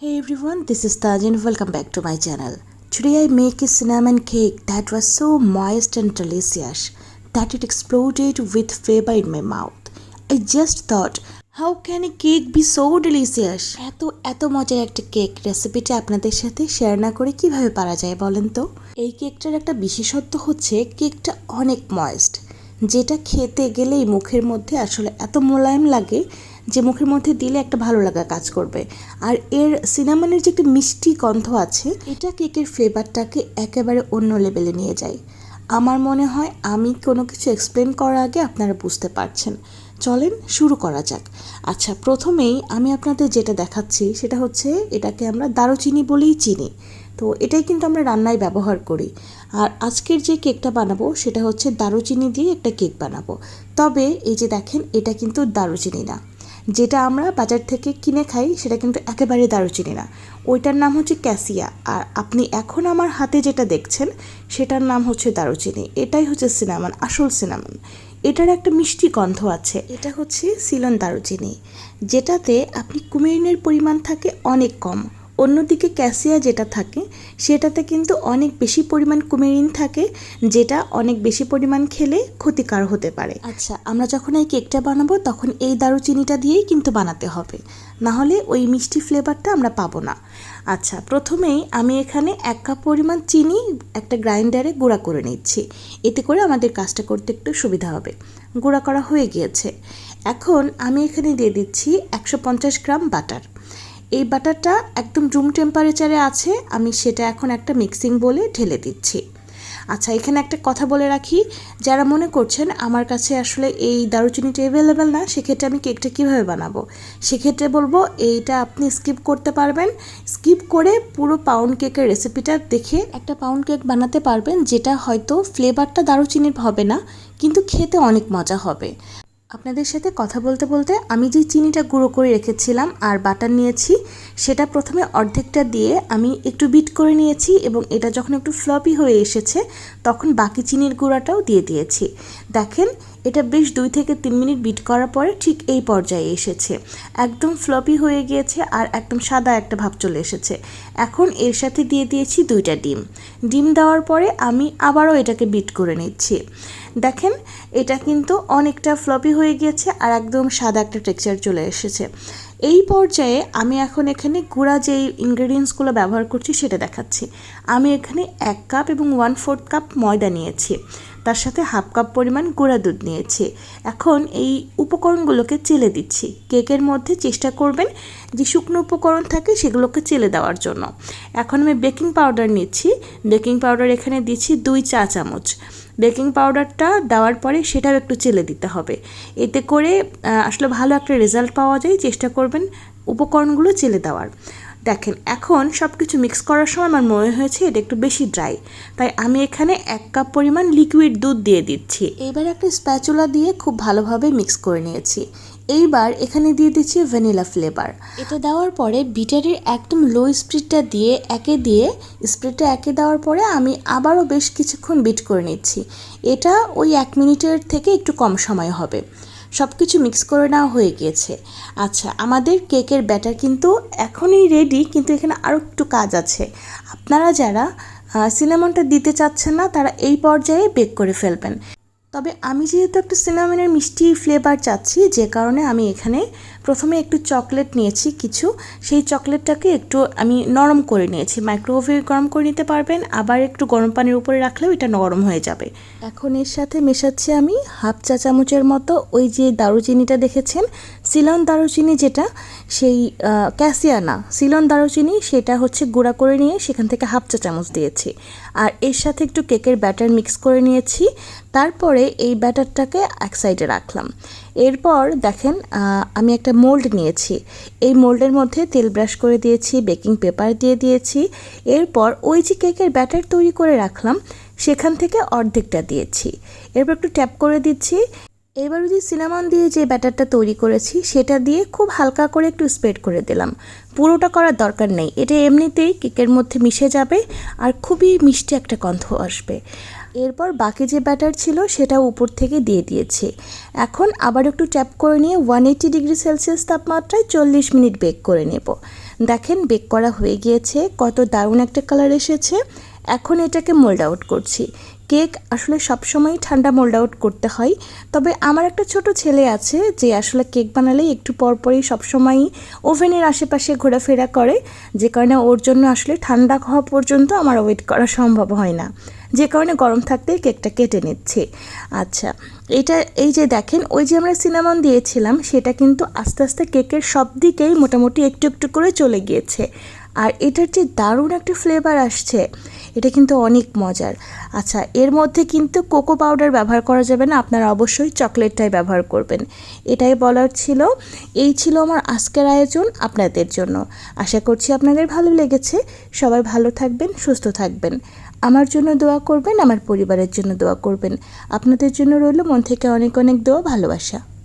Hey everyone, this is Tajin. Welcome back to my channel. Today I make a cinnamon cake that was so moist and delicious that it exploded with flavor in my mouth. I just thought, how can a cake be so delicious? এত এত মজার একটা cake রেসিপিটা আপনাদের সাথে share না করে কীভাবে পারা যায় বলেন তো এই কেকটার একটা বিশেষত্ব হচ্ছে কেকটা অনেক ময়েস্ট যেটা খেতে গেলেই মুখের মধ্যে আসলে এত মোলায়েম লাগে যে মুখের মধ্যে দিলে একটা ভালো লাগা কাজ করবে। আর এর সিনামনের যে একটা মিষ্টি গন্ধ আছে, এটা কেকের ফ্লেভারটাকে একেবারে অন্য লেভেলে নিয়ে যায়। আমার মনে হয় আমি কোনো কিছু এক্সপ্লেন করার আগে আপনারা বুঝতে পারছেন। চলেন শুরু করা যাক। আচ্ছা প্রথমেই আমি আপনাদের যেটা দেখাচ্ছি, সেটা হচ্ছে এটাকে আমরা দারুচিনি বলেই চিনি। তো এটাই কিন্তু আমরা রান্নায় ব্যবহার করি। আর আজকের যে কেকটা বানাবো, সেটা হচ্ছে দারুচিনি দিয়ে একটা কেক বানাবো। তবে এই যে দেখেন, এটা কিন্তু দারুচিনি না। যেটা আমরা বাজার থেকে কিনে খাই, সেটা কিন্তু একেবারে দারুচিনি না। ওইটার নাম হচ্ছে ক্যাসিয়া। আর আপনি এখন আমার হাতে যেটা দেখছেন, সেটার নাম হচ্ছে দারুচিনি। এটাই হচ্ছে সিনামন, আসল সিনামন। এটার একটা মিষ্টি গন্ধ আছে। এটা হচ্ছে সিলন দারুচিনি, যেটাতে আপনি কুমেরিনের পরিমাণ থাকে অনেক কম। অন্যদিকে ক্যাসিয়া যেটা থাকে, সেটাতে কিন্তু অনেক বেশি পরিমাণ কুমেরিন থাকে, যেটা অনেক বেশি পরিমাণ খেলে ক্ষতিকার হতে পারে। আচ্ছা আমরা যখন এই কেকটা বানাবো, তখন এই দারুচিনিটা দিয়েই কিন্তু বানাতে হবে। না হলে ওই মিষ্টি ফ্লেভারটা আমরা পাবো না। আচ্ছা প্রথমেই আমি এখানে এক কাপ পরিমাণ চিনি একটা গ্রাইন্ডারে গুঁড়া করে নিচ্ছি। এতে করে আমাদের কাজটা করতে একটু সুবিধা হবে। গুঁড়া করা হয়ে গিয়েছে। এখন আমি এখানে দিয়ে দিচ্ছি একশো পঞ্চাশ গ্রাম বাটার। এই বাটারটা একদম রুম টেম্পারেচারে আছে, আমি সেটা এখন একটা মিক্সিং বলে ঢেলে দিচ্ছি। আচ্ছা এখানে একটা কথা বলে রাখি, যারা মনে করছেন আমার কাছে আসলে এই দারুচিনিটা অ্যাভেলেবেল না, সেক্ষেত্রে আমি কেকটা কীভাবে বানাবো? সেক্ষেত্রে বলব, এইটা আপনি স্কিপ করতে পারবেন। স্কিপ করে পুরো পাউন্ড কেকের রেসিপিটা দেখে একটা পাউন্ড কেক বানাতে পারবেন, যেটা হয়তো ফ্লেভারটা দারুচিনির হবে না, কিন্তু খেতে অনেক মজা হবে। আপনাদের সাথে কথা বলতে বলতে আমি যে চিনিটা গুঁড়ো করে রেখেছিলাম আর বাটার নিয়েছি, সেটা প্রথমে অর্ধেকটা দিয়ে আমি একটু বিট করে নিয়েছি এবং এটা যখন একটু ফ্লপি হয়ে এসেছে, তখন বাকি চিনির গুঁড়াটাও দিয়ে দিয়েছি। দেখেন এটা বেশ দুই থেকে তিন মিনিট বিট করার পরে ঠিক এই পর্যায়ে এসেছে। একদম ফ্লপি হয়ে গিয়েছে আর একদম সাদা একটা ভাব চলে এসেছে। এখন এর সাথে দিয়ে দিয়েছি দুইটা ডিম। ডিম দেওয়ার পরে আমি আবারও এটাকে বিট করে নিচ্ছি। দেখেন, এটা কিন্তু অনেকটা ফ্লপি হয়ে গিয়েছে আর একদম সাদা একটা টেক্সচার চলে এসেছে। এই পর্যায়ে আমি এখন এখানে গুঁড়া যেই ইনগ্রেডিয়েন্টসগুলো ব্যবহার করছি সেটা দেখাচ্ছি। আমি এখানে এক কাপ এবং ওয়ান ফোর্থ কাপ ময়দা নিয়েছি। তার সাথে হাফ কাপ পরিমাণ গুঁড়া দুধ নিয়েছি। এখন এই উপকরণগুলোকে চেলে দিচ্ছি। কেকের মধ্যে চেষ্টা করবেন যে শুকনো উপকরণ থাকে সেগুলোকে চেলে দেওয়ার জন্য। এখন আমি বেকিং পাউডার নিচ্ছি। বেকিং পাউডার এখানে দিচ্ছি দুই চা চামচ। বেকিং পাউডারটা দেওয়ার পরে সেটাও একটু চেলে দিতে হবে। এতে করে আসলে ভালো একটা রেজাল্ট পাওয়া যায়। চেষ্টা করবেন উপকরণগুলো চেলে দেওয়ার। দেখেন, এখন সব কিছু মিক্স করার সময় আমার মনে হয়েছে এটা একটু বেশি ড্রাই তাই আমি এখানে এক কাপ পরিমাণ লিকুইড দুধ দিয়ে দিচ্ছি। এবার একটা স্প্যাচুলা দিয়ে খুব ভালোভাবে মিক্স করে নিয়েছি। এইবার এখানে দিয়ে দিচ্ছি ভ্যানিলা ফ্লেভার এটা দেওয়ার পরে বিটারের একদম লো স্পিডটা দিয়ে একে দিয়ে স্প্রিডটা একে দেওয়ার পরে আমি আবারও বেশ কিছুক্ষণ বিট করে নিচ্ছি। এটা ওই এক মিনিটের থেকে একটু কম সময় হবে। সব কিছু মিক্স করে নেওয়া হয়ে গিয়েছে। আচ্ছা আমাদের কেকের ব্যাটার কিন্তু এখনই রেডি কিন্তু এখানে আরও একটু কাজ আছে। আপনারা যারা সিনেমনটা দিতে চাচ্ছেন না, তারা এই পর্যায়ে বেক করে ফেলবেন। তবে আমি যেহেতু একটু সিনামিনের মিষ্টি ফ্লেভার চাচ্ছি, যে কারণে আমি এখানে প্রথমে একটু চকলেট নিয়েছি কিছু। সেই চকলেটটাকে একটু আমি নরম করে নিয়েছি। মাইক্রোওয়েভে গরম করে নিতে পারবেন, আবার একটু গরম পানির উপরে রাখলেও এটা নরম হয়ে যাবে। এখন এর সাথে মেশাচ্ছি আমি হাফ চা চামচের মতো ওই যে দারুচিনিটা দেখেছেন সিলন দারুচিনি যেটা, সেই ক্যাসিয়া না সিলন দারুচিনি সেটা হচ্ছে গুঁড়া করে নিয়ে সেখান থেকে হাফ চা চামচ দিয়েছি। আর এর সাথে একটু কেকের ব্যাটার মিক্স করে নিয়েছি। তারপরে এই ব্যাটারটাকে এক সাইডে রাখলাম। এরপর দেখেন আমি একটা মোল্ড নিয়েছি। এই মোল্ডের মধ্যে তেল ব্রাশ করে দিয়েছি, বেকিং পেপার দিয়ে দিয়েছি। এরপর ওই যে কেকের ব্যাটার তৈরি করে রাখলাম, সেখান থেকে অর্ধেকটা দিয়েছি। এরপর একটু ট্যাপ করে দিচ্ছি। এবার যদি সিনামন দিয়ে যে ব্যাটারটা তৈরি করেছি, সেটা দিয়ে খুব হালকা করে একটু স্প্রেড করে দিলাম। পুরোটা করার দরকার নেই। এটা এমনিতেই কেকের মধ্যে মিশে যাবে আর খুবই মিষ্টি একটা গন্ধ আসবে। এরপর বাকি যে ব্যাটার ছিল, সেটা উপর থেকে দিয়ে দিয়েছি। এখন আবার একটু ট্যাপ করে নিয়ে ওয়ান এইটি ডিগ্রি সেলসিয়াস তাপমাত্রায় চল্লিশ মিনিট বেক করে নেব। দেখেন, বেক করা হয়ে গিয়েছে, কত দারুণ একটা কালার এসেছে। এখন এটাকে মোল্ড আউট করছি। কেক আসলে সবসময় ঠান্ডা মোল্ড আউট করতে হয়। তবে আমার একটা ছোট ছেলে আছে যে আসলে কেক বানালে একটু পরপরই সবসময়ই ওভেনের আশেপাশে ঘোরাফেরা করে, যে কারণে ওর জন্য আসলে ঠান্ডা হওয়া পর্যন্ত আমার ওয়েট করা সম্ভব হয় না। যে কারণে গরম থাকতে কেকটা কেটে নিচ্ছে। আচ্ছা এটা এই যে দেখেন, ওই যে আমরা সিনামন দিয়েছিলাম, সেটা কিন্তু আস্তে আস্তে কেকের সব দিকেই মোটামুটি একটু একটু করে চলে গিয়েছে। আর এটার যে দারুণ একটা ফ্লেভার আসছে এটা কিন্তু অনেক মজার। আচ্ছা এর মধ্যে কিন্তু কোকো পাউডার ব্যবহার করা যাবে না, আপনারা অবশ্যই চকলেটটাই ব্যবহার করবেন। এটাই বলার ছিল। এই ছিল আমার আজকের আয়োজন আপনাদের জন্য। আশা করছি আপনাদের ভালো লেগেছে। সবাই ভালো থাকবেন, সুস্থ থাকবেন। আমার জন্য দোয়া করবেন, আমার পরিবারের জন্য দোয়া করবেন। আপনাদের জন্য রইল মন থেকে অনেক অনেক দোয়া, ভালোবাসা।